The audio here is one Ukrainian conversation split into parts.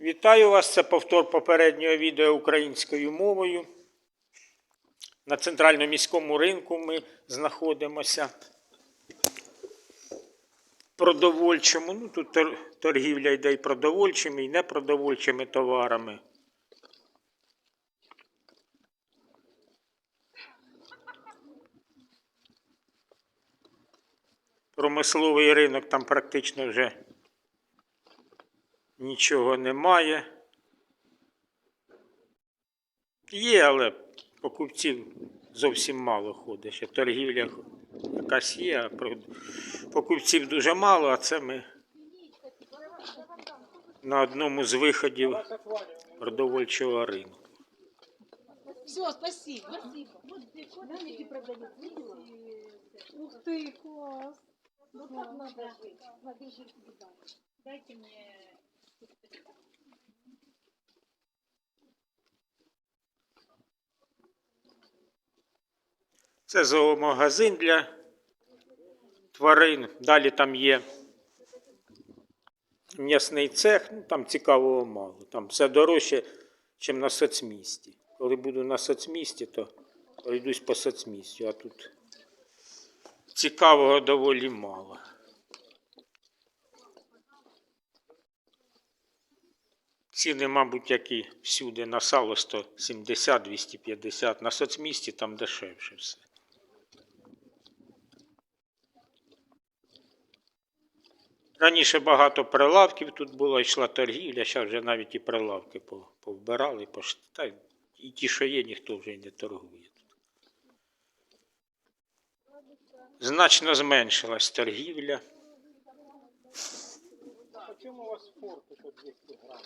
Вітаю вас! Це повтор попереднього відео українською мовою. На центральному міському ринку ми знаходимося. Продовольчому. Ну, тут торгівля йде і продовольчими, і непродовольчими товарами. Промисловий ринок там практично вже нічого немає. Є, але покупців зовсім мало ходить. Ще торгівля якась є, а покупців дуже мало, а це ми на одному з виходів продовольчого ринку. Все, спасибо. Спасибо. Ух ты, класс. Ну так надо жить. Дайте мне... Це зоомагазин для тварин. Далі там є м'ясний цех, ну там цікавого мало. Там все дорожче, ніж на соцмісті. Коли буду на соцмісті, то пройдусь по соцмістю, а тут цікавого доволі мало. Ціни, мабуть, які всюди на сало 170-250, на соцмісті там дешевше все. Раніше багато прилавків тут було, йшла торгівля, зараз вже навіть і прилавки повбирали, та і ті, що є, ніхто вже не торгує. Значно зменшилась торгівля. Чому у вас форти по 200 грам?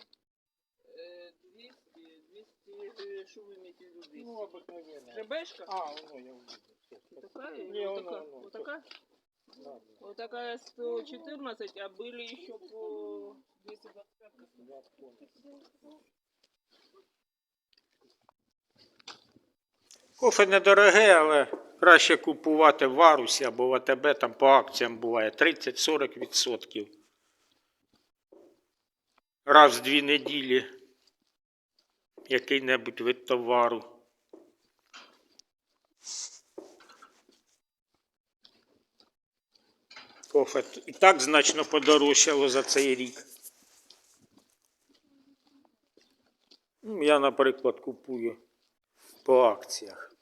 Э, 200, 200, э, что вы имеете в виду? 200? Ну, обыкновенная. Шебешка? А, ну я увидел. Всё, спасибо. Такая? или Не, вот оно, такая? оно, Вот всё. такая? Да, да, Вот такая 114, а были еще по 225. я понял. Кофе недороге, але краще купувати в Арусі або в АТБ, там по акціям буває 30-40%. Раз в дві неділі який-небудь вид товару. Кофе і так значно подорожчало за цей рік. Ну, Я, наприклад, купую по акціях.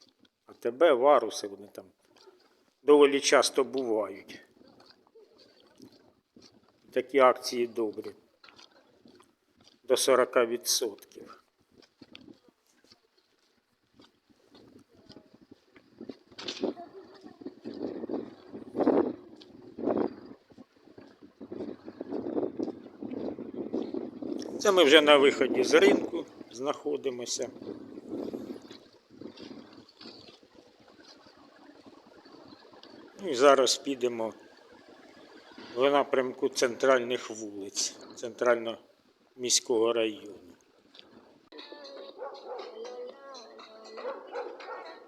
А тебе варуси вони там доволі часто бувають. Такі акції добрі. До 40%. Це ми вже на виході з ринку знаходимося. Ну і зараз підемо в напрямку центральних вулиць, центрального міського району.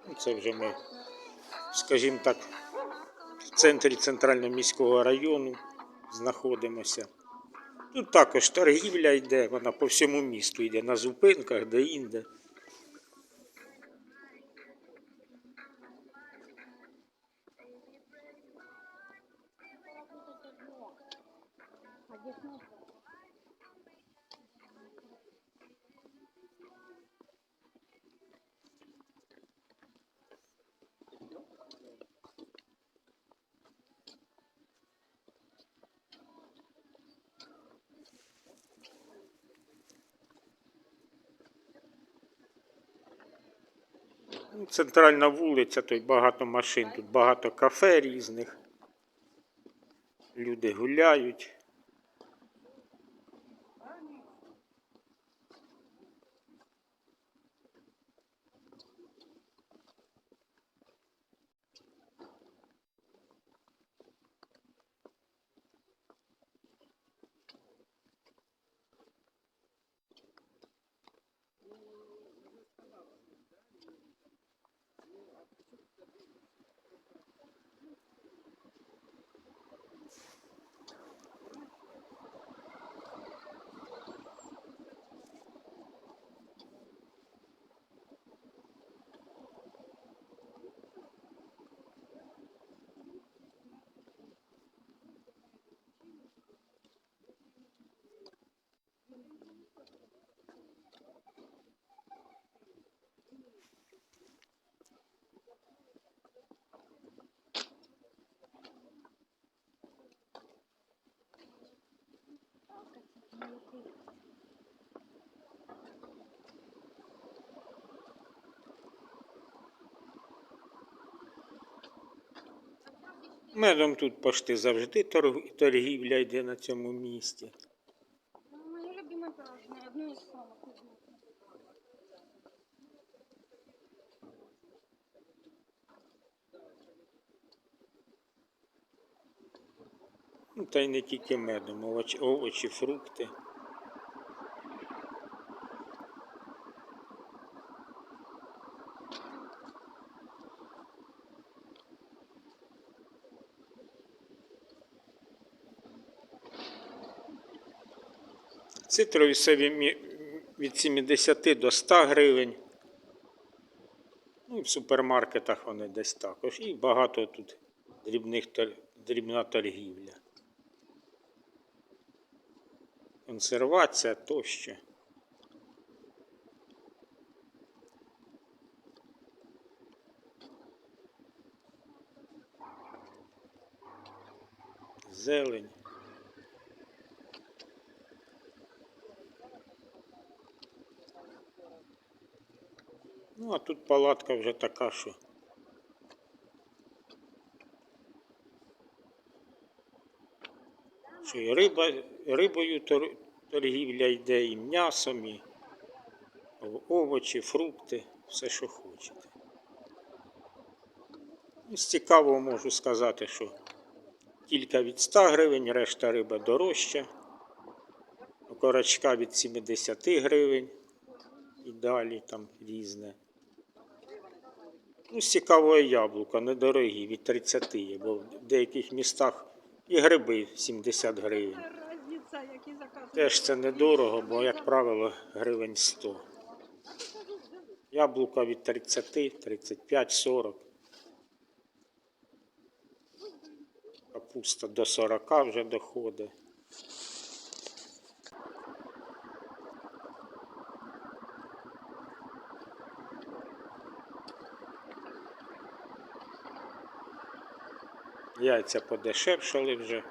Ну, Це вже ми, скажімо так, в центрі центрального міського району знаходимося. Тут також торгівля йде, вона по всьому місту йде, на зупинках, де інде. Центральна вулиця, тут багато машин, тут багато кафе різних. Люди гуляють. Медом тут пошти завжди торг- торгівля йде на цьому місці. Мое любимое пирожное, одно из самых любимых. Ну, та й не тільки медом, овочі, овочі фрукти. Цитрові сові від 70 до 100 гривень. Ну, і в супермаркетах вони десь також. І багато тут дрібних дрібна торгівля. Консервація тощо. Зелень. Ну, а тут палатка вже така, що. Що і риба, рибою торгівля йде, і м'ясом, і овочі, фрукти, все, що хочете. Ну, З цікавого можу сказати, що кілька від 100 гривень, решта риба дорожча. Корочка від 70 гривень і далі там різне. Ну, з цікавого яблука, недорогі, від 30 бо в деяких містах і гриби 70 гривень. Теж це недорого, бо, як правило, гривень 100. Яблука від 30, 35, 40. Капуста до 40 вже доходить. Яйця подешевшали вже.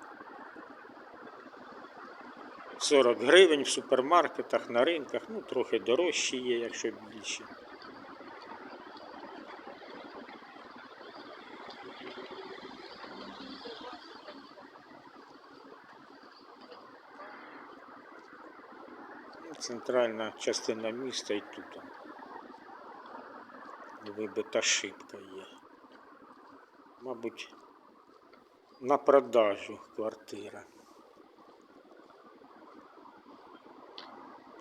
40 гривень в супермаркетах, на ринках, ну трохи дорожчі є, якщо більше. Ну, Центральна частина міста і тут. Вибита шибка є. Мабуть, на продажу квартира.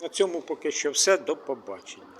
На цьому поки що все. До побачення.